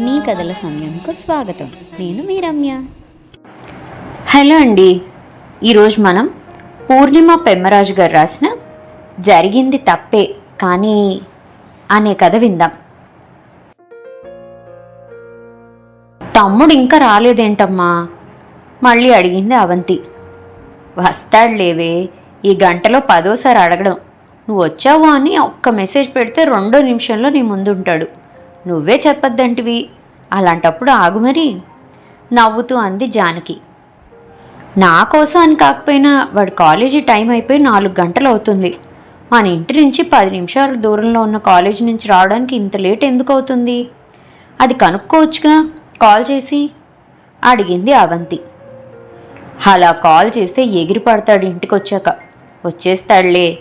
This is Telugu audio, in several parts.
మీ కథల సమయంకు స్వాగతం. నేను మీ రమ్య. హలో అండి. ఈరోజు మనం పూర్ణిమ పెమ్మరాజు గారు రాసిన జరిగింది తప్పే కానీ అనే కథ విందాం. తమ్ముడు ఇంకా రాలేదేంటమ్మా? మళ్ళీ అడిగింది అవంతి. వస్తాడులేవే ఈ గంటలో పదోసారి అడగడం. నువ్వు వచ్చావు అని ఒక్క మెసేజ్ పెడితే రెండో నిమిషంలో నీ ముందుంటాడు. నువ్వే చెప్పొద్దంటివి. అలాంటప్పుడు ఆగు మరి నవ్వుతూ అంది జానకి. నా కోసం అని కాకపోయినా వాడి కాలేజీ టైం అయిపోయి నాలుగు గంటలు అవుతుంది. మన ఇంటి నుంచి పది నిమిషాల దూరంలో ఉన్న కాలేజీ నుంచి రావడానికి ఇంత లేట్ ఎందుకు అవుతుంది? అది కనుక్కోవచ్చుగా కాల్ చేసి? అడిగింది అవంతి. అలా కాల్ చేస్తే ఎగిరి పడతాడు ఇంటికి వచ్చాక వచ్చేస్తాడులే.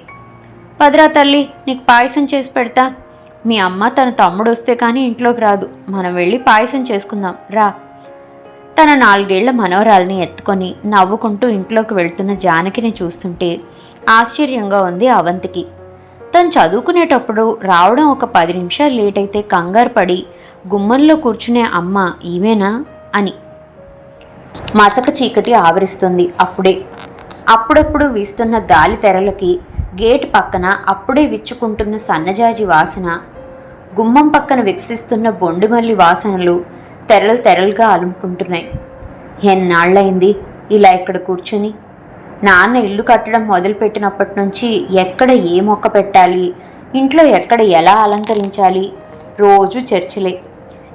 పదరా తల్లి నీకు పాయసం చేసి పెడతా. మీ అమ్మ తన తమ్ముడు వస్తే కానీ ఇంట్లోకి రాదు. మనం వెళ్ళి పాయసం చేసుకుందాం. రా. తన నాలుగేళ్ళ మనవరాల్ని ఎత్తుకొని నవ్వుకుంటూ ఇంట్లోకి వెళ్తున్న జానకిని చూస్తుంటే ఆశ్చర్యంగా ఉంది అవంతికి. తను చదువుకునేటప్పుడు రావడం ఒక పది నిమిషాలు లేట్ అయితే కంగారు పడి గుమ్మంలో కూర్చునే అమ్మ ఈమెనా? అని. మసక చీకటి ఆవరిస్తుంది అప్పుడే. అప్పుడప్పుడు వీస్తున్న గాలి తెరలకి గేట్ పక్కన అప్పుడే విచ్చుకుంటున్న సన్నజాజి వాసన గుమ్మం పక్కన వికసిస్తున్న బొండుమల్లి వాసనలు తెరలు తెరలుగా అలుముకుంటున్నాయి. ఎన్నాళ్ళయింది ఇలా ఇక్కడ కూర్చుని? నాన్న ఇల్లు కట్టడం మొదలుపెట్టినప్పటి నుంచి ఎక్కడ ఏ మొక్క పెట్టాలి? ఇంట్లో ఎక్కడ ఎలా అలంకరించాలి? రోజు చర్చలే.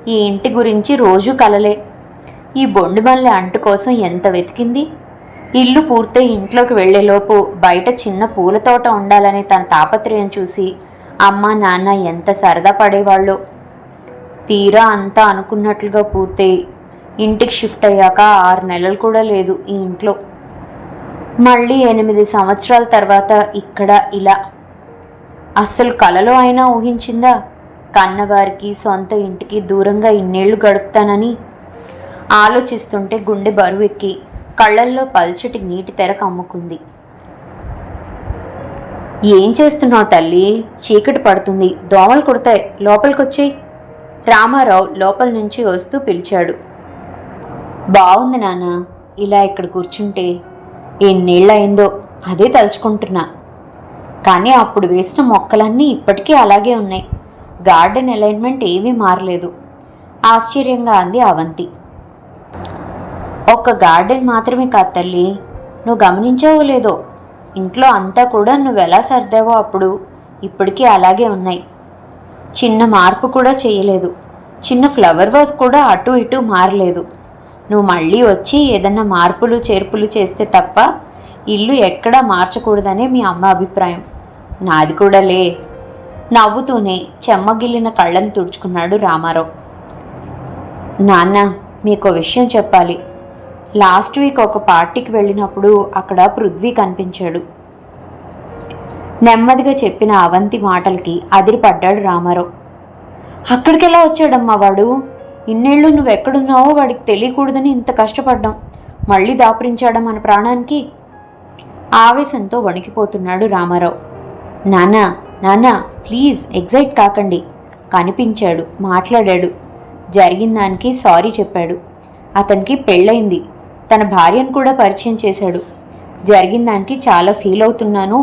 ఈ ఇంటి గురించి రోజు కలలే. ఈ బొండుమల్లె అంటు కోసం ఎంత వెతికింది? ఇల్లు పూర్తయి ఇంట్లోకి వెళ్ళేలోపు బయట చిన్న పూల తోట ఉండాలనే తన తాపత్రయం చూసి అమ్మ నాన్న ఎంత సరదా పడేవాళ్ళో. తీరా అంతా అనుకున్నట్లుగా పూర్తయి. ఇంటికి షిఫ్ట్ అయ్యాక ఆరు నెలలు కూడా లేదు ఈ ఇంట్లో. మళ్ళీ ఎనిమిది సంవత్సరాల తర్వాత ఇక్కడ ఇలా. అస్సలు కలలో అయినా ఊహించిందా? కన్నవారికి సొంత ఇంటికి దూరంగా ఇన్నేళ్ళు గడుపుతానని ఆలోచిస్తుంటే గుండె బరువెక్కి. కళ్ళల్లో పల్చటి నీటి తెర కమ్ముకుంది. ఏం చేస్తున్నావు తల్లి? చీకటి పడుతుంది. దోమలు కుడతాయి. లోపలికొచ్చేయి. రామారావు లోపల నుంచి వస్తూ పిలిచాడు. బాగుంది నాన్న. ఇలా ఇక్కడ కూర్చుంటే ఎన్నేళ్ళయిందో అదే తలుచుకుంటున్నా. కానీ అప్పుడు వేసిన మొక్కలన్నీ ఇప్పటికీ అలాగే ఉన్నాయి. గార్డెన్ అలైన్మెంట్ ఏమీ మారలేదు. ఆశ్చర్యంగా అంది అవంతి. ఒక్క గార్డెన్ మాత్రమే కాదు తల్లి. నువ్వు గమనించావో లేదో? ఇంట్లో అంతా కూడా నువ్వెలా సర్దావో అప్పుడు ఇప్పటికీ అలాగే ఉన్నాయి. చిన్న మార్పు కూడా చేయలేదు. చిన్న ఫ్లవర్ వాజ్ కూడా అటు ఇటు మారలేదు. నువ్వు మళ్ళీ వచ్చి ఏదన్నా మార్పులు చేర్పులు చేస్తే తప్ప ఇల్లు ఎక్కడా మార్చకూడదనే మీ అమ్మ అభిప్రాయం. నాది కూడా లే. నవ్వుతూనే చెమ్మగిల్లిన కళ్ళను తుడుచుకున్నాడు రామారావు. నాన్న మీకు విషయం చెప్పాలి. లాస్ట్ వీక్ ఒక పార్టీకి వెళ్ళినప్పుడు అక్కడ పృథ్వీ కనిపించాడు. నెమ్మదిగా చెప్పిన అవంతి మాటలకి అదిరిపడ్డాడు రామారావు. అక్కడికి ఎలా వచ్చాడమ్మా వాడు? ఇన్నేళ్ళు నువ్వెక్కడున్నావో వాడికి తెలియకూడదని ఇంత కష్టపడ్డాం. మళ్ళీ దాపురించాడా మన ప్రాణానికి? ఆవేశంతో వణికిపోతున్నాడు రామారావు. నానా నానా ప్లీజ్ ఎగ్జైట్ కాకండి. కనిపించాడు మాట్లాడాడు. జరిగిన దానికి సారీ చెప్పాడు. అతనికి పెళ్ళయింది. తన భార్యను కూడా పరిచయం చేశాడు. జరిగిన దానికి చాలా ఫీల్ అవుతున్నాను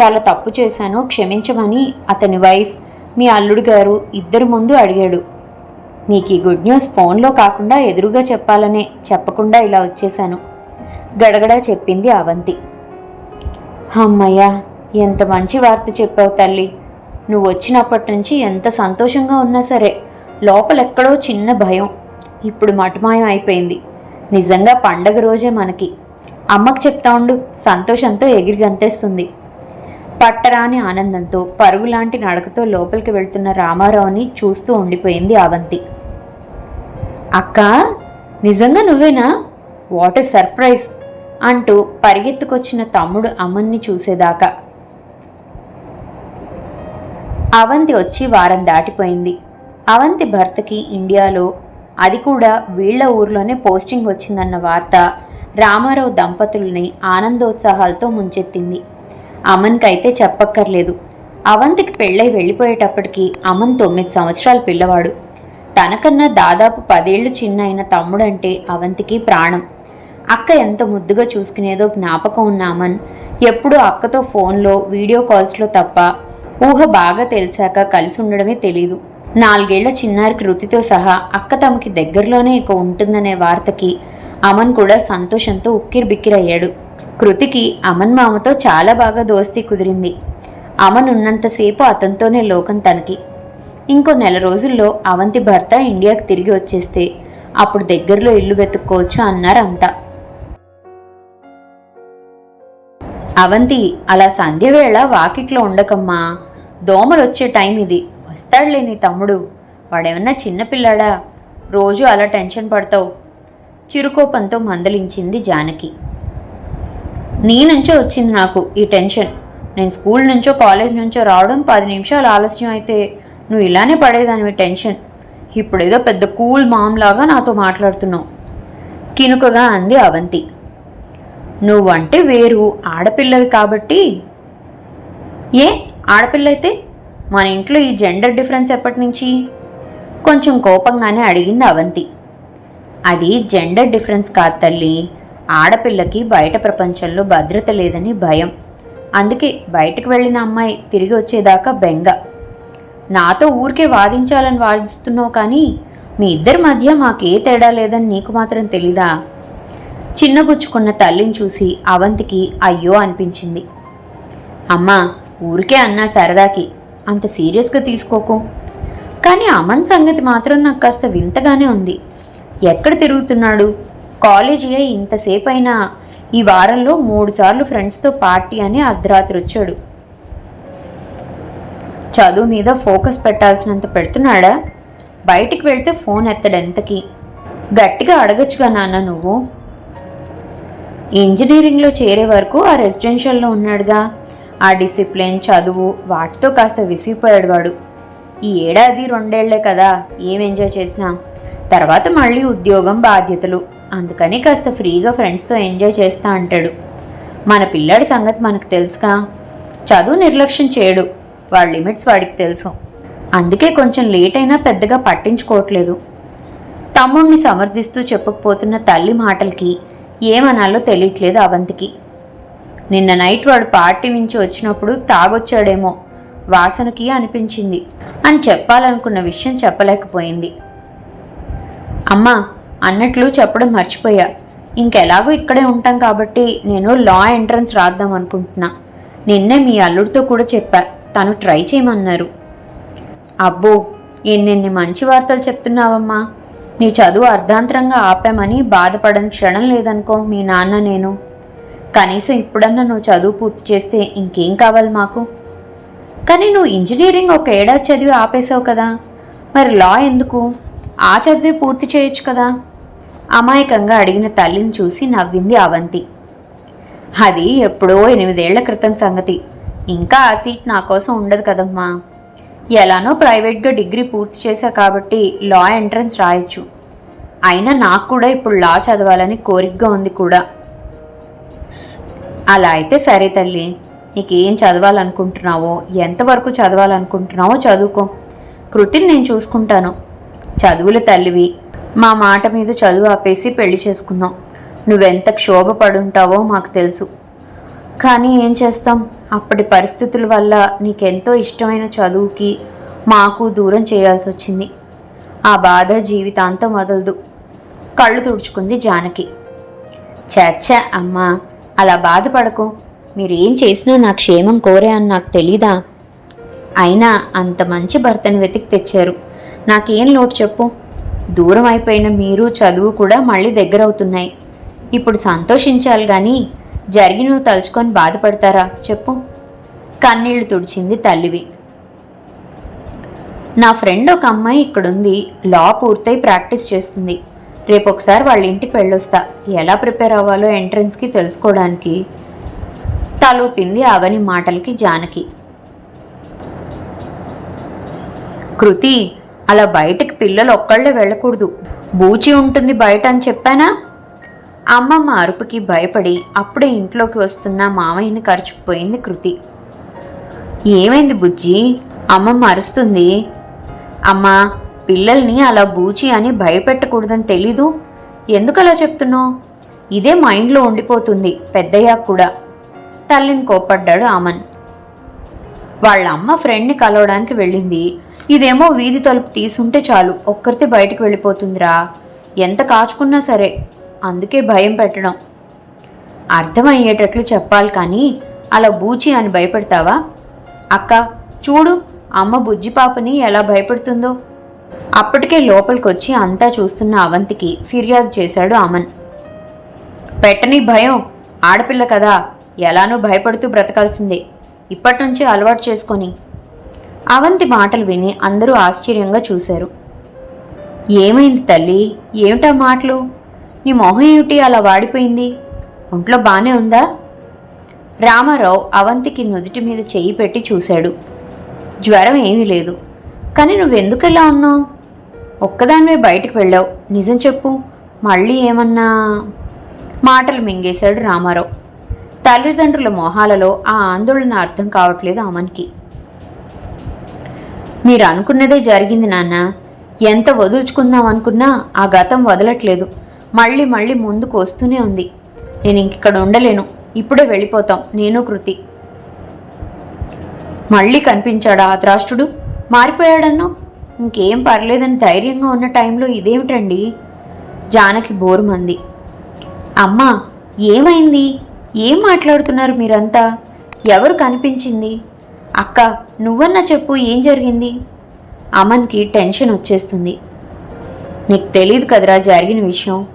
చాలా తప్పు చేశాను క్షమించమని అతని వైఫ్ మీ అల్లుడు గారు ఇద్దరు ముందు అడిగాడు. మీకు ఈ గుడ్ న్యూస్ ఫోన్లో కాకుండా ఎదురుగా చెప్పాలనే చెప్పకుండా ఇలా వచ్చేశాను గడగడా చెప్పింది అవంతి. అమ్మయ్యా ఎంత మంచి వార్త చెప్పావు తల్లి. నువ్వు వచ్చినప్పటి నుంచి ఎంత సంతోషంగా ఉన్నా సరే లోపలెక్కడో చిన్న భయం. ఇప్పుడు మటుమాయం అయిపోయింది. నిజంగా పండగ రోజే మనకి. అమ్మకు చెప్తా ఉండు సంతోషంతో ఎగిరి గంతేస్తుంది. పట్టరాని ఆనందంతో పరుగులాంటి నడకతో లోపలికి వెళ్తున్న రామారావుని చూస్తూ ఉండిపోయింది అవంతి. అక్క నిజంగా నువ్వేనా? What a surprise! అంటూ పరిగెత్తుకొచ్చిన తమ్ముడు అమ్మన్ని చూసేదాకా. అవంతి వచ్చి వారం దాటిపోయింది. అవంతి భర్తకి ఇండియాలో అది కూడా వీళ్ళ ఊర్లోనే పోస్టింగ్ వచ్చిందన్న వార్త రామారావు దంపతుల్ని ఆనందోత్సాహాలతో ముంచెత్తింది. అమన్కైతే చెప్పక్కర్లేదు. అవంతికి పెళ్ళై వెళ్ళిపోయేటప్పటికి అమన్ తొమ్మిది సంవత్సరాల పిల్లవాడు. తనకన్నా దాదాపు పదేళ్ళు చిన్న అయిన తమ్ముడంటే అవంతికి ప్రాణం. అక్క ఎంత ముద్దుగా చూసుకునేదో జ్ఞాపకం ఉన్న అమన్ ఎప్పుడూ అక్కతో ఫోన్లో వీడియో కాల్స్లో తప్ప ఊహ బాగా తెలిసాక కలిసి ఉండడమే తెలీదు. నాలుగేళ్ళ చిన్నారి కృతితో సహా అక్క తమకి దగ్గరలోనే ఇక ఉంటుందనే వార్తకి అమన్ కూడా సంతోషంతో ఉక్కిరిబిక్కిరయ్యాడు. కృతికి అమన్ మామతో చాలా బాగా దోస్తీ కుదిరింది. అమన్ ఉన్నంతసేపు అతనితోనే లోకం తనకి. ఇంకో నెల రోజుల్లో అవంతి భర్త ఇండియాకి తిరిగి వచ్చేస్తే అప్పుడు దగ్గరలో ఇల్లు వెతుక్కోవచ్చు అన్నారు అంతా. అవంతి అలా సంధ్య వేళ వాకిట్లో ఉండకమ్మా. దోమలు వచ్చే టైం ఇది. వస్తాడులే నీ తమ్ముడు. వాడేమన్నా చిన్నపిల్లాడా రోజు అలా టెన్షన్ పడతావు. చిరుకోపంతో మందలించింది జానకి. నీ నుంచో వచ్చింది నాకు ఈ టెన్షన్. నేను స్కూల్ నుంచో కాలేజ్ నుంచో రావడం పది నిమిషాలు ఆలస్యం అయితే నువ్వు ఇలానే పడేదానివి టెన్షన్. ఇప్పుడేదో పెద్ద కూల్ మామ్లాగా నాతో మాట్లాడుతున్నావు. కినుకగా అంది అవంతి. నువ్వంటే వేరు ఆడపిల్లవి కాబట్టి. ఏ? ఆడపిల్ల అయితే మన ఇంట్లో ఈ జెండర్ డిఫరెన్స్ ఎప్పటి నుంచి? కొంచెం కోపంగానే అడిగింది అవంతి. అది జెండర్ డిఫరెన్స్ కాదు తల్లి. ఆడపిల్లకి బయట ప్రపంచంలో భద్రత లేదని భయం. అందుకే బయటకు వెళ్ళిన అమ్మాయి తిరిగి వచ్చేదాకా బెంగ. నాతో ఊరికే వాదించాలని వాదిస్తున్నావు కానీ మీ ఇద్దరి మధ్య మాకే తేడా లేదని నీకు మాత్రం తెలీదా? చిన్నబుచ్చుకున్న తల్లిని చూసి అవంతికి అయ్యో అనిపించింది. అమ్మా ఊరికే అన్నా సరదాకి. అంత సీరియస్గా తీసుకోకు. కానీ అమన్ సంగతి మాత్రం నాకు కాస్త వింతగానే ఉంది. ఎక్కడ తిరుగుతున్నాడు? కాలేజీ అయి ఇంతసేపు అయినా ఈ వారంలో మూడుసార్లు ఫ్రెండ్స్తో పార్టీ అని అర్ధరాత్రి వచ్చాడు. చదువు మీద ఫోకస్ పెట్టాల్సినంత పెడుతున్నాడా? బయటికి వెళ్తే ఫోన్ ఎత్తడెంతకి గట్టిగా అడగచ్చుగా నాన్న నువ్వు. ఇంజనీరింగ్లో చేరే వరకు ఆ రెసిడెన్షియల్లో ఉన్నాడుగా. ఆ డిసిప్లిన్ చదువు వాటితో కాస్త విసిగిపోయాడు వాడు. ఈ ఏడాది రెండేళ్ళే కదా ఏం ఎంజాయ్ చేసినా? తర్వాత మళ్ళీ ఉద్యోగం బాధ్యతలు. అందుకని కాస్త ఫ్రీగా ఫ్రెండ్స్తో ఎంజాయ్ చేస్తా అంటాడు. మన పిల్లాడి సంగతి మనకు తెలుసుగా? చదువు నిర్లక్ష్యం చేయడు. వాడి లిమిట్స్ వాడికి తెలుసు. అందుకే కొంచెం లేట్ అయినా పెద్దగా పట్టించుకోవట్లేదు. తమ్ముణ్ణి సమర్థిస్తూ చెప్పకపోతున్న తల్లి మాటలకి ఏమనాలో తెలియట్లేదు అవంతికి. నిన్న నైట్ వాడు పార్టీ నుంచి వచ్చినప్పుడు తాగొచ్చాడేమో వాసనకి అనిపించింది అని చెప్పాలనుకున్న విషయం చెప్పలేకపోయింది. అమ్మా అన్నట్లు చెప్పడం మర్చిపోయా. ఇంకెలాగో ఇక్కడే ఉంటాం కాబట్టి నేను లా ఎంట్రన్స్ రాద్దాం అనుకుంటున్నా. నిన్నే మీ అల్లుడితో కూడా చెప్పా తను ట్రై చేయమన్నారు. అబ్బో ఎన్నెన్ని మంచి వార్తలు చెప్తున్నావమ్మా. నీ చదువు అర్ధాంతరంగా ఆపామని బాధపడని క్షణం లేదనుకో మీ నాన్న నేను కనీసం ఇప్పుడన్నా నువ్వు చదువు పూర్తి చేస్తే ఇంకేం కావాలి మాకు? కానీ నువ్వు ఇంజనీరింగ్ ఒక ఏడాది చదివి ఆపేసావు కదా. మరి లా ఎందుకు? ఆ చదివి పూర్తి చేయొచ్చు కదా. అమాయకంగా అడిగిన తల్లిని చూసి నవ్వింది అవంతి. అది ఎప్పుడో ఎనిమిదేళ్ళ క్రితం సంగతి. ఇంకా ఆ సీట్ నా కోసం ఉండదు కదమ్మా. ఎలానో ప్రైవేట్గా డిగ్రీ పూర్తి చేశా కాబట్టి లా ఎంట్రన్స్ రాయొచ్చు. అయినా నాకు కూడా ఇప్పుడు లా చదవాలని కోరికగా ఉంది కూడా. అలా అయితే సరే తల్లి. నీకేం చదవాలనుకుంటున్నావో ఎంతవరకు చదవాలనుకుంటున్నావో చదువుకో. కృతిని నేను చూసుకుంటాను. చదువుల తల్లివి. మా మాట మీద చదువు ఆపేసి పెళ్ళి చేసుకున్నావు నువ్వెంత క్షోభ పడుంటావో మాకు తెలుసు. కానీ ఏం చేస్తాం? అప్పటి పరిస్థితుల వల్ల నీకెంతో ఇష్టమైన చదువుకి మాకు దూరం చేయాల్సి వచ్చింది ఆ బాధ జీవితాంతం వదలదు. కళ్ళు తుడుచుకుంది జానకి. చచ్చ అమ్మా అలా బాధపడకు. మీరేం చేసినా నా క్షేమం కోరే అని నాకు తెలీదా? అయినా అంత మంచి భర్తను వెతికి తెచ్చారు. నాకేం లోటు చెప్పు? దూరం అయిపోయిన మీరు చదువు కూడా మళ్ళీ దగ్గర అవుతున్నాయి. ఇప్పుడు సంతోషించాలి కానీ జరిగినవి తలుచుకొని బాధపడతారా? చెప్పు. కన్నీళ్ళు తుడిచింది తల్లివి. నా ఫ్రెండ్ ఒక అమ్మాయి ఇక్కడుంది. లా పూర్తయి ప్రాక్టీస్ చేస్తుంది. రేపు ఒకసారి వాళ్ళ ఇంటికి వెళ్ళొస్తా. ఎలా ప్రిపేర్ అవ్వాలో ఎంట్రన్స్కి తెలుసుకోవడానికి తలూపింది అవని మాటలకి జానకి. కృతి అలా బయటకు పిల్లలు ఒక్కళ్ళే వెళ్ళకూడదు. బూచి ఉంటుంది బయట అని చెప్పానా? అమ్మమ్మ అరుపుకి భయపడి అప్పుడే ఇంట్లోకి వస్తున్న మామయ్యని ఖర్చుకుపోయింది కృతి. ఏమైంది బుజ్జి? అమ్మమ్మ అరుస్తుంది. అమ్మా పిల్లల్ని అలా బూచి అని భయపెట్టకూడదని తెలీదు? ఎందుకు అలా చెప్తున్నావు? ఇదే మైండ్లో ఉండిపోతుంది పెద్దయ్యాక కూడా. తల్లిని కోప్పడ్డాడు ఆమన్. వాళ్ళ అమ్మ ఫ్రెండ్ని కలవడానికి వెళ్ళింది. ఇదేమో వీధి తలుపు తీసుంటే చాలు ఒక్కరితే బయటకు వెళ్ళిపోతుందిరా. ఎంత కాచుకున్నా సరే అందుకే భయం పెట్టడం. అర్థమయ్యేటట్లు చెప్పాలి కానీ అలా బూచి అని భయపెడతావా? అక్క చూడు అమ్మ బుజ్జి పాపని ఎలా భయపెడుతుందో. అప్పటికే లోపలికొచ్చి అంతా చూస్తున్న అవంతికి ఫిర్యాదు చేశాడు అమన్. పెట్టని భయం ఆడపిల్ల కదా ఎలానో భయపడుతూ బ్రతకాల్సిందే ఇప్పటి నుంచి అలవాటు చేసుకొని. అవంతి మాటలు విని అందరూ ఆశ్చర్యంగా చూశారు. ఏమైంది తల్లి ఏమిటా మాటలు? నీ మొహం ఏమిటి అలా వాడిపోయింది? ఒంట్లో బానే ఉందా? రామారావు అవంతికి నుదుటి మీద చెయ్యి పెట్టి చూశాడు. జ్వరం ఏమీ లేదు. కానీ నువ్వెందుకు ఇలా ఉన్నావు? ఒక్కదానివే బయటికి వెళ్ళావు. నిజం చెప్పు. మళ్ళీ ఏమన్నా? మాటలు మింగేశాడు రామారావు. తల్లిదండ్రుల మొహాలలో ఆ ఆందోళన అర్థం కావట్లేదు అమన్కి. మీరు అనుకున్నదే జరిగింది నాన్న. ఎంత వదులుచుకుందాం అనుకున్నా ఆ గతం వదలట్లేదు. మళ్ళీ మళ్ళీ ముందుకు వస్తూనే ఉంది. నేను ఇంకిక్కడ ఉండలేను. ఇప్పుడే వెళ్ళిపోతాం. నేను కృతి. మళ్ళీ కనిపించాడా ఆ ద్రాష్టుడు మారిపోయాడన్నో? ఇంకేం పర్లేదని ధైర్యంగా ఉన్న టైంలో ఇదేమిటండి? జానకి బోరుమంది. అమ్మా ఏమైంది? ఏం మాట్లాడుతున్నారు మీరంతా? ఎవరు కనిపించింది? అక్క నువ్వన్నా చెప్పు ఏం జరిగింది? అమన్కి టెన్షన్ వచ్చేస్తుంది. నీకు తెలియదు కదరా జరిగిన విషయం.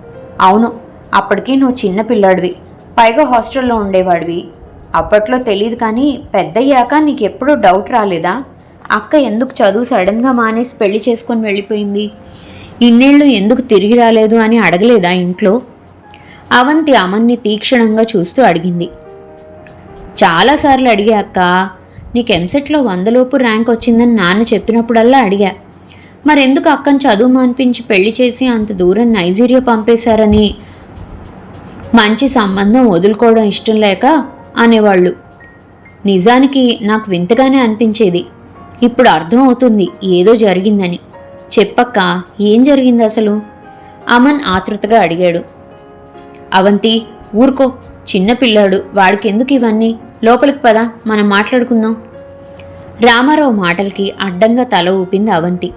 అవును అప్పటికి నువ్వు చిన్న పిల్లాడివి. పైగా హాస్టల్లో ఉండేవాడివి. అప్పట్లో తెలియదు కానీ పెద్దయ్యాక నీకు ఎప్పుడూ డౌట్ రాలేదా? అక్క ఎందుకు చదువు సడన్గా మానేసి పెళ్ళి చేసుకొని వెళ్ళిపోయింది? ఇన్నేళ్ళు ఎందుకు తిరిగి రాలేదు అని అడగలేదా ఇంట్లో? అవంతి అమన్ని తీక్షణంగా చూస్తూ అడిగింది. చాలాసార్లు అడిగా అక్క నీకు ఎంసెట్లో వందలోపు ర్యాంక్ వచ్చిందని నాన్న చెప్పినప్పుడల్లా అడిగా. మరెందుకు అక్కని చదువు మాన్పించి పెళ్ళి చేసి అంత దూరం నైజీరియా పంపేశారని? మంచి సంబంధం వదులుకోవడం ఇష్టం లేక అనేవాళ్ళు. నిజానికి నాకు వింతగానే అనిపించేది. ఇప్పుడు అర్థం అవుతుంది ఏదో జరిగిందని. చెప్పక్క ఏం జరిగింది అసలు? అమన్ ఆతృతగా అడిగాడు. అవంతి ఊరుకో చిన్న పిల్లాడు వాడికెందుకు ఇవన్నీ? లోపలికి పద మనం మాట్లాడుకుందాం. రామారావు మాటలకి అడ్డంగా తల ఊపింది అవంతి.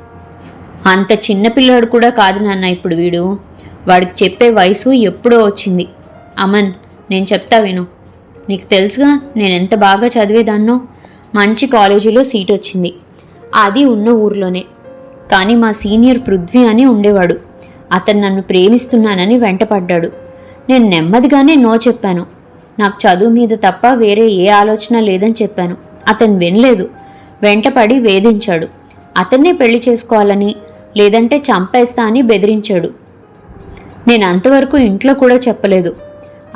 అంత చిన్న పిల్లాడు కూడా కాదు నాన్న ఇప్పుడు వీడు. వాడికి చెప్పే వయసు ఎప్పుడో వచ్చింది. అమన్ నేను చెప్తా విను. నీకు తెలుసుగా నేను ఎంత బాగా చదివేదాన్నో? మంచి కాలేజీలో సీట్ వచ్చింది. అది ఉన్న ఊర్లోనే. కానీ మా సీనియర్ పృథ్వీ అని ఉండేవాడు. అతను నన్ను ప్రేమిస్తున్నానని వెంటపడ్డాడు. నేను నెమ్మదిగానే నో చెప్పాను. నాకు చదువు మీద తప్ప వేరే ఏ ఆలోచన లేదని చెప్పాను. అతను వినలేదు. వెంటపడి వేధించాడు. అతన్నే పెళ్ళి చేసుకోవాలని లేదంటే చంపేస్తా అని బెదిరించాడు. నేను అంతవరకు ఇంట్లో కూడా చెప్పలేదు.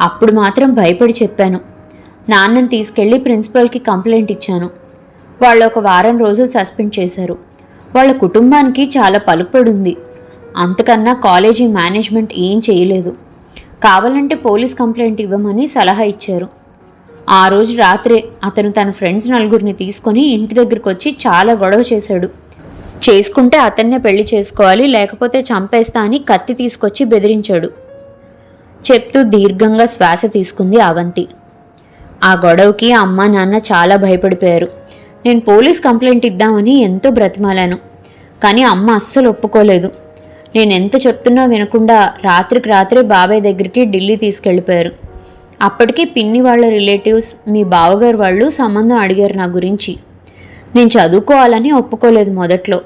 అప్పుడు మాత్రం భయపడి చెప్పాను. నాన్నని తీసుకెళ్ళి ప్రిన్సిపల్కి కంప్లైంట్ ఇచ్చాను. వాళ్ళు ఒక వారం రోజులు సస్పెండ్ చేశారు. వాళ్ళ కుటుంబానికి చాలా పలుకుబడుంది. అంతకన్నా కాలేజీ మేనేజ్మెంట్ ఏం చేయలేదు. కావాలంటే పోలీస్ కంప్లైంట్ ఇవ్వమని సలహా ఇచ్చారు. ఆ రోజు రాత్రే అతను తన ఫ్రెండ్స్ నలుగురిని తీసుకొని ఇంటి దగ్గరికి వచ్చి చాలా గొడవ చేశాడు. చేసుకుంటే అతన్నే పెళ్ళి చేసుకోవాలి లేకపోతే చంపేస్తా అని కత్తి తీసుకొచ్చి బెదిరించాడు. చెప్తూ దీర్ఘంగా శ్వాస తీసుకుంది అవంతి. ఆ గొడవకి అమ్మ నాన్న చాలా భయపడిపోయారు. నేను పోలీస్ కంప్లైంట్ ఇద్దామని ఎంతో బ్రతిమాలాను కానీ అమ్మ అస్సలు ఒప్పుకోలేదు. నేను ఎంత చెప్తున్నా వినకుండా రాత్రికి రాత్రే బాబాయ్ దగ్గరికి ఢిల్లీ తీసుకెళ్ళిపోయారు. అప్పటికి పిన్ని వాళ్ళ రిలేటివ్స్ మీ బావగారు వాళ్ళు సంబంధం అడిగారు నా గురించి. నేను చదువుకోవాలని ఒప్పుకోలేదు మొదట్లో.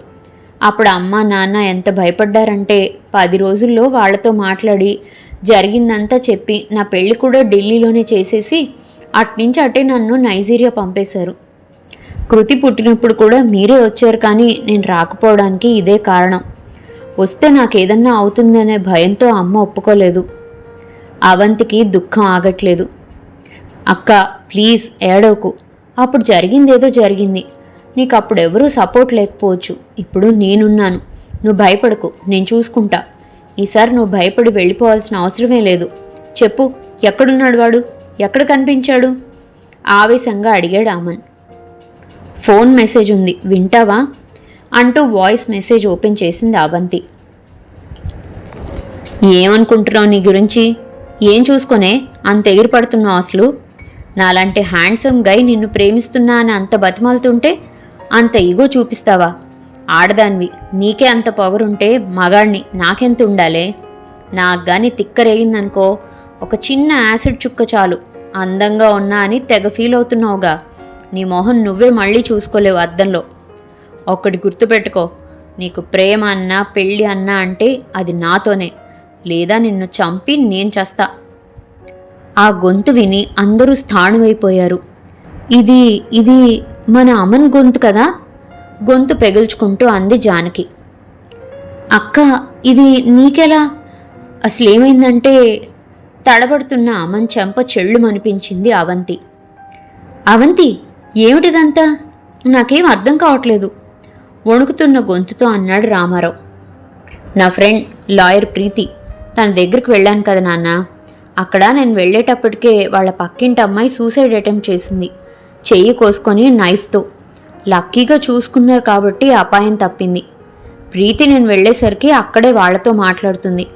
అప్పుడు అమ్మ నాన్న ఎంత భయపడ్డారంటే పది రోజుల్లో వాళ్ళతో మాట్లాడి జరిగిందంతా చెప్పి నా పెళ్ళి కూడా ఢిల్లీలోనే చేసేసి అట్నుంచి అటే నన్ను నైజీరియా పంపేశారు. కృతి పుట్టినప్పుడు కూడా మీరే వచ్చారు కానీ నేను రాకపోవడానికి ఇదే కారణం. వస్తే నాకేదన్నా అవుతుందనే భయంతో అమ్మ ఒప్పుకోలేదు. అవంతికి దుఃఖం ఆగట్లేదు. అక్క ప్లీజ్ ఏడవకు. అప్పుడు జరిగిందేదో జరిగింది. నీకు అప్పుడు ఎవరూ సపోర్ట్ లేకపోవచ్చు. ఇప్పుడు నేనున్నాను. నువ్వు భయపడకు నేను చూసుకుంటా. ఈసారి నువ్వు భయపడి వెళ్ళిపోవాల్సిన అవసరమే లేదు. చెప్పు ఎక్కడున్నాడు వాడు? ఎక్కడ కనిపించాడు? ఆవేశంగా అడిగాడు అమన్. ఫోన్ మెసేజ్ ఉంది వింటావా? అంటూ వాయిస్ మెసేజ్ ఓపెన్ చేసింది అవంతి. ఏమనుకుంటున్నావు నీ గురించి? ఏం చూసుకొనే? అంత ఎగిరి పడుతున్నావు అసలు. నాలాంటి హ్యాండ్సమ్ గై నిన్ను ప్రేమిస్తున్నా అని అంత బతిమాలుతుంటే అంత ఇగో చూపిస్తావా? ఆడదానివి నీకే అంత పొగరుంటే మగాడిని నాకెంత ఉండాలే నాకు కానీ తిక్కరేగిందనుకో ఒక చిన్న యాసిడ్ చుక్క చాలు. అందంగా ఉన్నా అని తెగ ఫీల్ అవుతున్నావుగా. నీ మొహం నువ్వే మళ్ళీ చూసుకోలేవు అద్దంలో. ఒక్కటి గుర్తుపెట్టుకో నీకు ప్రేమ అన్నా పెళ్ళి అన్నా అంటే అది నాతోనే. లేదా నిన్ను చంపి నేను చేస్తా. ఆ గొంతు విని అందరూ స్థాణువైపోయారు. ఇది ఇది మన అమన్ గొంతు కదా? గొంతు పెగుల్చుకుంటూ అంది జానకి. అక్క ఇది నీకెలా? అసలేమైందంటే తడబడుతున్న అమన్ చెంప చెళ్ళుమనిపించింది అవంతి. అవంతి ఏమిటిదంతా? నాకేం అర్థం కావట్లేదు. వణుకుతున్న గొంతుతో అన్నాడు రామారావు. నా ఫ్రెండ్ లాయర్ ప్రీతి తన దగ్గరికి వెళ్ళాను కదా నాన్న. అక్కడ నేను వెళ్ళేటప్పటికే వాళ్ళ పక్కింటి అమ్మాయి సూసైడ్ అటెంప్ట్ చేసింది. చెయ్యి కోసుకొని నైఫ్తో. లక్కీగా చూసుకున్నారు కాబట్టి అపాయం తప్పింది. ప్రీతి నేను వెళ్ళేసరికి అక్కడే వాళ్ళతో మాట్లాడుతుంది.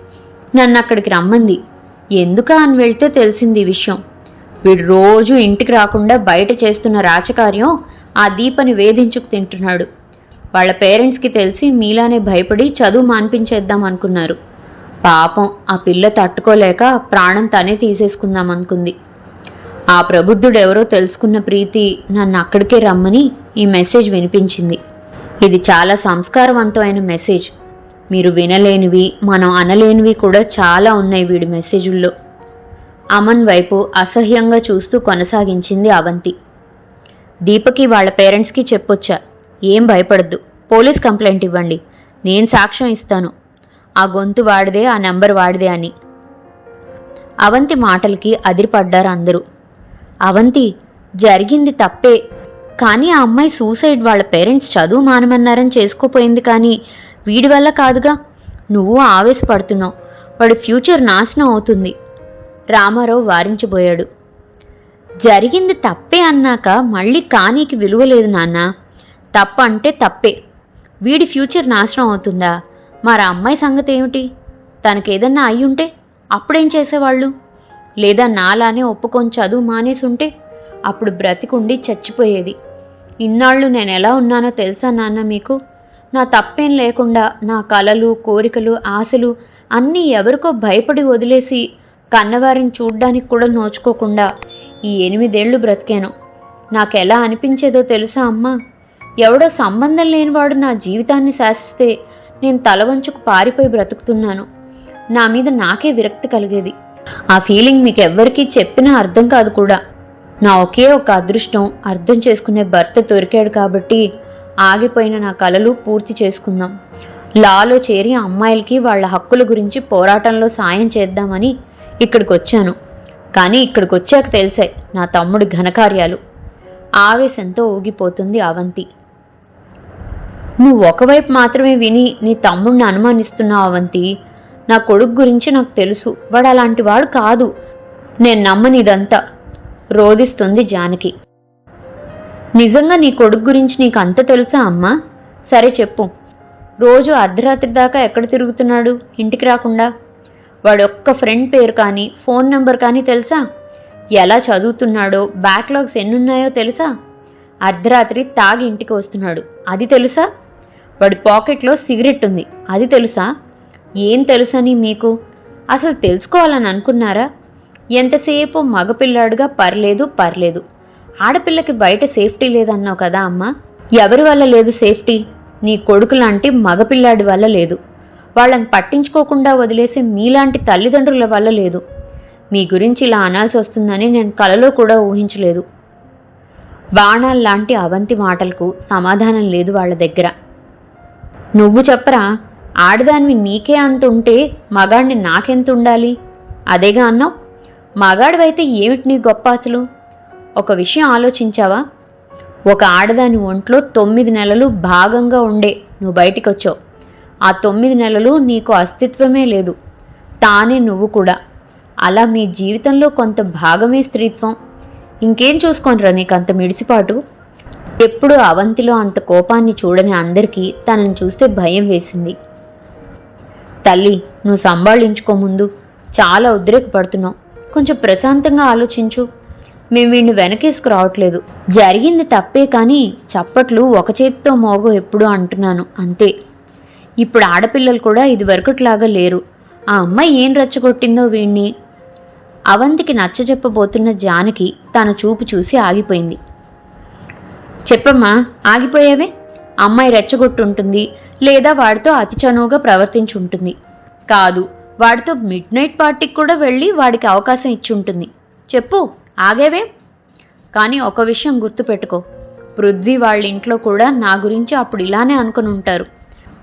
నన్ను అక్కడికి రమ్మంది. ఎందుకా అని వెళ్తే తెలిసింది ఈ విషయం. వీడు రోజు ఇంటికి రాకుండా బయట చేస్తున్న రాచకార్యం ఆ దీపని వేధించుకు తింటున్నాడు. వాళ్ళ పేరెంట్స్కి తెలిసి మీలానే భయపడి చదువు మాన్పించేద్దాం అనుకున్నారు. పాపం ఆ పిల్ల తట్టుకోలేక ప్రాణం తనే తీసేసుకుందాం అనుకుంది. ఆ ప్రబుద్ధుడు ఎవరో తెలుసుకున్న ప్రీతి నన్ను అక్కడికే రమ్మని ఈ మెసేజ్ వినిపించింది. ఇది చాలా సంస్కారవంతమైన మెసేజ్. మీరు వినలేనివి మనం అనలేనివి కూడా చాలా ఉన్నాయి వీడి మెసేజుల్లో. అమన్ వైపు అసహ్యంగా చూస్తూ కొనసాగించింది అవంతి. దీపకి వాళ్ళ పేరెంట్స్కి చెప్పొచ్చా? ఏం భయపడద్దు. పోలీస్ కంప్లైంట్ ఇవ్వండి. నేను సాక్ష్యం ఇస్తాను. ఆ గొంతు వాడిదే ఆ నెంబర్ వాడిదే అని. అవంతి మాటలకి అదిరిపడ్డారు అందరూ. అవంతి జరిగింది తప్పే. కానీ ఆ అమ్మాయి సూసైడ్ వాళ్ళ పేరెంట్స్ చదువు మానమన్నారని చేసుకోపోయింది కానీ వీడి వల్ల కాదుగా. నువ్వు ఆవేశపడుతున్నావు. వాడి ఫ్యూచర్ నాశనం అవుతుంది. రామారావు వారించబోయాడు. జరిగింది తప్పే అన్నాక మళ్ళీ కానీకి విలువ లేదు నాన్న. తప్ప అంటే తప్పే. వీడి ఫ్యూచర్ నాశనం అవుతుందా? మరి అమ్మాయి సంగతి ఏమిటి? తనకేదన్నా అయి ఉంటే అప్పుడేం చేసేవాళ్ళు? లేదా నాలానే ఒప్పుకొని చదువు మానేసి ఉంటే అప్పుడు బ్రతికుండి చచ్చిపోయేది. ఇన్నాళ్ళు నేను ఎలా ఉన్నానో తెలుసా నాన్న మీకు? నా తప్పేం లేకుండా నా కలలు కోరికలు ఆశలు అన్నీ ఎవరికో భయపడి వదిలేసి కన్నవారిని చూడ్డానికి కూడా నోచుకోకుండా ఈ ఎనిమిదేళ్ళు బ్రతికాను. నాకెలా అనిపించేదో తెలుసా అమ్మా? ఎవడో సంబంధం లేనివాడు నా జీవితాన్ని శాసిస్తే నేను తల వంచుకు పారిపోయి బ్రతుకుతున్నాను. నా మీద నాకే విరక్తి కలిగేది. ఆ ఫీలింగ్ మీకు ఎవ్వరికీ చెప్పినా అర్థం కాదు కూడా. నా ఒకే ఒక అదృష్టం అర్థం చేసుకునే భర్త దొరికాడు కాబట్టి ఆగిపోయిన నా కలలు పూర్తి చేసుకుందాం. లాలో చేరి అమ్మాయిలకి వాళ్ళ హక్కుల గురించి పోరాటంలో సాయం చేద్దామని ఇక్కడికి వచ్చాను కానీ ఇక్కడికి వచ్చాక తెలిసాయి నా తమ్ముడి ఘనకార్యాలు. ఆవేశంతో ఊగిపోతుంది అవంతి. నువ్వు ఒకవైపు మాత్రమే విని నీ తమ్ముడిని అనుమానిస్తున్నావు అవంతి. నా కొడుకు గురించి నాకు తెలుసు. వాడు అలాంటి వాడు కాదు. నేను నమ్మని ఇదంతా జానకి. నిజంగా నీ కొడుకు గురించి నీకు అంత తెలుసా అమ్మా? సరే చెప్పు. రోజు అర్ధరాత్రి దాకా ఎక్కడ తిరుగుతున్నాడు? ఇంటికి రాకుండా? వాడు ఒక్క ఫ్రెండ్ పేరు కానీ ఫోన్ నెంబర్ కానీ తెలుసా? ఎలా చదువుతున్నాడో బ్యాక్లాగ్స్ ఎన్నున్నాయో తెలుసా? అర్ధరాత్రి తాగి ఇంటికి వస్తున్నాడు. అది తెలుసా? వాడి పాకెట్లో సిగరెట్ ఉంది. అది తెలుసా? ఏం తెలుసని మీకు? అసలు తెలుసుకోవాలని అనుకున్నారా? ఎంతసేపు మగపిల్లాడుగా పర్లేదు పర్లేదు. ఆడపిల్లకి బయట సేఫ్టీ లేదన్నావు కదా అమ్మా? ఎవరి వల్ల లేదు సేఫ్టీ? నీ కొడుకు లాంటి మగపిల్లాడి వల్ల లేదు. వాళ్ళని పట్టించుకోకుండా వదిలేసే మీలాంటి తల్లిదండ్రుల వల్ల లేదు. మీ గురించి ఇలా అనాల్సి వస్తుందని నేను కలలో కూడా ఊహించలేదు. బాణాల్లాంటి అవంతి మాటలకు సమాధానం లేదు వాళ్ళ దగ్గర. నువ్వు చెప్పరా ఆడదానివి నీకే అంత ఉంటే మగాడిని నాకెంత ఉండాలి? అదేగా అన్నావు? మగాడివైతే ఏమిటి నీ గొప్ప అసలు? ఒక విషయం ఆలోచించావా? ఒక ఆడదాని ఒంట్లో తొమ్మిది నెలలు భాగంగా ఉండే నువ్వు బయటికి వచ్చావు ఆ తొమ్మిది నెలలు నీకు అస్తిత్వమే లేదు. తానే నువ్వు కూడా. అలా మీ జీవితంలో కొంత భాగమే స్త్రీత్వం. ఇంకేం చూసుకోనరా నీకు అంత మిడిసిపాటు? ఎప్పుడు అవంతిలో అంత కోపాన్ని చూడని అందరికీ తనని చూస్తే భయం వేసింది. తల్లి నువ్వు సంభాళించుకో ముందు. చాలా ఉద్రేకపడుతున్నావు. కొంచెం ప్రశాంతంగా ఆలోచించు. మేము వీడిని వెనకేసుకురావట్లేదు జరిగింది తప్పే కానీ చప్పట్లు ఒక చేతితో మోగో ఎప్పుడు అంటున్నాను అంతే. ఇప్పుడు ఆడపిల్లలు కూడా ఇది వరకట్లాగా లేరు. ఆ అమ్మాయి ఏం రెచ్చగొట్టిందో వీణ్ణి? అవంతికి నచ్చజెప్పబోతున్న జానకి తన చూపు చూసి ఆగిపోయింది. చెప్పమ్మా ఆగిపోయావే? అమ్మాయి రెచ్చగొట్టుంటుంది లేదా వాడితో అతి చనువుగా ప్రవర్తించుంటుంది. కాదు వాడితో మిడ్ నైట్ పార్టీకి కూడా వెళ్ళి వాడికి అవకాశం ఇచ్చి ఉంటుంది చెప్పు. ఆగేవే? కానీ ఒక విషయం గుర్తుపెట్టుకో. పృథ్వీ వాళ్ళ ఇంట్లో కూడా నా గురించి అప్పుడు ఇలానే అనుకుని ఉంటారు.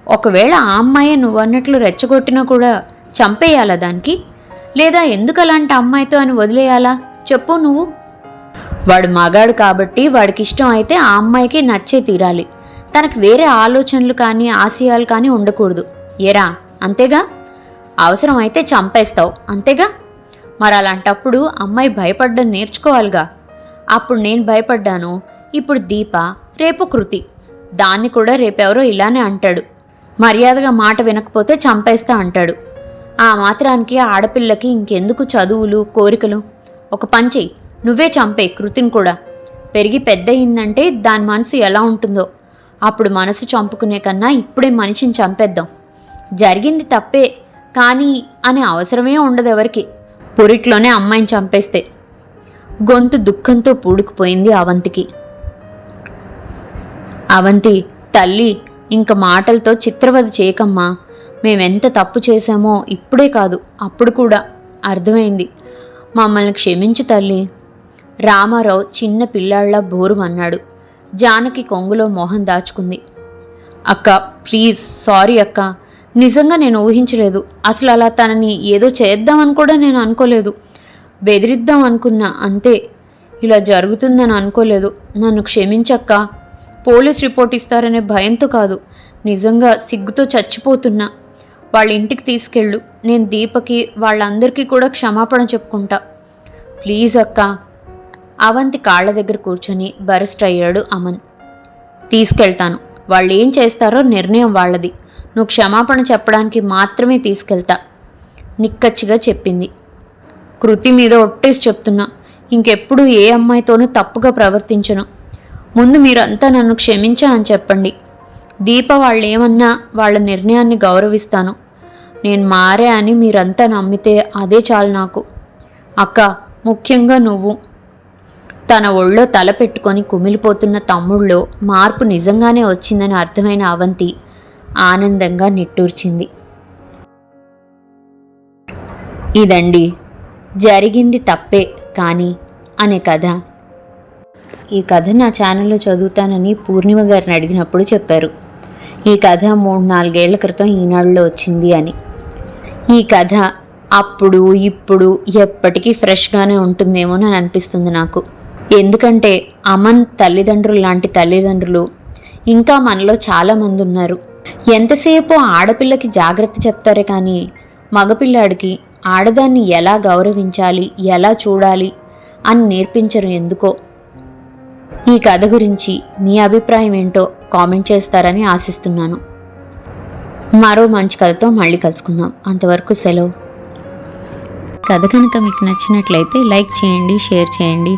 ఒకవేళ ఆ అమ్మాయి నువ్వు అన్నట్లు రెచ్చగొట్టినా కూడా చంపేయాలా దానికి? లేదా ఎందుకు అలాంటి అమ్మాయితో అని వదిలేయాలా? చెప్పు నువ్వు. వాడు మగాడు కాబట్టి వాడికి ఇష్టం అయితే ఆ అమ్మాయికి నచ్చే తీరాలి. తనకు వేరే ఆలోచనలు కానీ ఆశయాలు కానీ ఉండకూడదు. ఏరా అంతేగా? అవసరం అయితే చంపేస్తావు అంతేగా? మరి అలాంటప్పుడు అమ్మాయి భయపడ్డం నేర్చుకోవాలిగా. అప్పుడు నేను భయపడ్డాను. ఇప్పుడు దీప రేపు కృతి. దాన్ని కూడా రేపెవరో ఇలానే అంటాడు. మర్యాదగా మాట వినకపోతే చంపేస్తా అంటాడు. ఆ మాత్రానికి ఆడపిల్లకి ఇంకెందుకు చదువులు కోరికలు? ఒక పని చెయ్యి. నువ్వే చంపే కృతిని కూడా. పెరిగి పెద్ద అయిందంటే దాని మనసు ఎలా ఉంటుందో? అప్పుడు మనసు చంపుకునే కన్నా ఇప్పుడే మనిషిని చంపేద్దాం. జరిగింది తప్పే. కానీ అనే అవసరమే ఉండదు ఎవరికి. పొరిట్లోనే అమ్మాయిని చంపేస్తే. గొంతు దుఃఖంతో పూడుకుపోయింది అవంతికి. అవంతి తల్లి ఇంక మాటలతో చిత్రవధ చేయకమ్మా. మేమెంత తప్పు చేశామో ఇప్పుడే కాదు అప్పుడు కూడా. అర్థమైంది. మమ్మల్ని క్షమించు తల్లి. రామారావు చిన్న పిల్లాళ్ళ బోరుమన్నాడు జానకి కొంగులో మోహం దాచుకుంది. అక్క ప్లీజ్ సారీ అక్క. నిజంగా నేను ఊహించలేదు. అసలు అలా తనని ఏదో చేద్దామని కూడా నేను అనుకోలేదు. బెదిరిద్దాం అనుకున్నా అంతే. ఇలా జరుగుతుందని అనుకోలేదు. నన్ను క్షమించక్క. పోలీస్ రిపోర్ట్ ఇస్తారనే భయంతో కాదు. నిజంగా సిగ్గుతో చచ్చిపోతున్నా. వాళ్ళ ఇంటికి తీసుకెళ్ళు. నేను దీపకి వాళ్ళందరికీ కూడా క్షమాపణ చెప్పుకుంటా. ప్లీజ్ అక్క. అవంతి కాళ్ళ దగ్గర కూర్చొని బరెస్ట్ అయ్యాడు అమన్. తీసుకెళ్తాను. వాళ్ళు ఏం చేస్తారో నిర్ణయం వాళ్ళది. నువ్వు క్షమాపణ చెప్పడానికి మాత్రమే తీసుకెళ్తా నిక్కచ్చిగా చెప్పింది. కృతి మీద ఒట్టేసి చెప్తున్నా ఇంకెప్పుడు ఏ అమ్మాయితోనూ తప్పుగా ప్రవర్తించను. ముందు మీరంతా నన్ను క్షమించా అని చెప్పండి. దీప వాళ్ళేమన్నా వాళ్ళ నిర్ణయాన్ని గౌరవిస్తాను. నేను మారే అని మీరంతా నమ్మితే అదే చాలు నాకు. అక్క ముఖ్యంగా నువ్వు. తన ఒళ్ళో తల పెట్టుకొని కుమిలిపోతున్న తమ్ముళ్ళో మార్పు నిజంగానే వచ్చిందని అర్థమైన అవంతి ఆనందంగా నిట్టూర్చింది. ఇదండి. జరిగింది తప్పే కానీ అనే కథ. ఈ కథ నా ఛానల్లో చదువుతానని పూర్ణిమ గారిని అడిగినప్పుడు చెప్పారు. ఈ కథ మూడు నాలుగేళ్ళ క్రితం ఈనాడులో వచ్చింది అని. ఈ కథ అప్పుడు ఇప్పుడు ఎప్పటికీ ఫ్రెష్గానే ఉంటుందేమో అని అనిపిస్తుంది నాకు. ఎందుకంటే అమన్ తల్లిదండ్రులు లాంటి తల్లిదండ్రులు ఇంకా మనలో చాలామంది ఉన్నారు. ఎంతసేపు ఆడపిల్లకి జాగ్రత్త చెప్తారే కానీ మగపిల్లాడికి ఆడదాన్ని ఎలా గౌరవించాలి ఎలా చూడాలి అని నేర్పించరు ఎందుకో. ఈ కథ గురించి మీ అభిప్రాయం ఏంటో కామెంట్ చేస్తారని ఆశిస్తున్నాను. మరో మంచి కథతో మళ్ళీ కలుసుకుందాం. అంతవరకు సెలవు. కథ కనుక మీకు నచ్చినట్లయితే లైక్ చేయండి షేర్ చేయండి.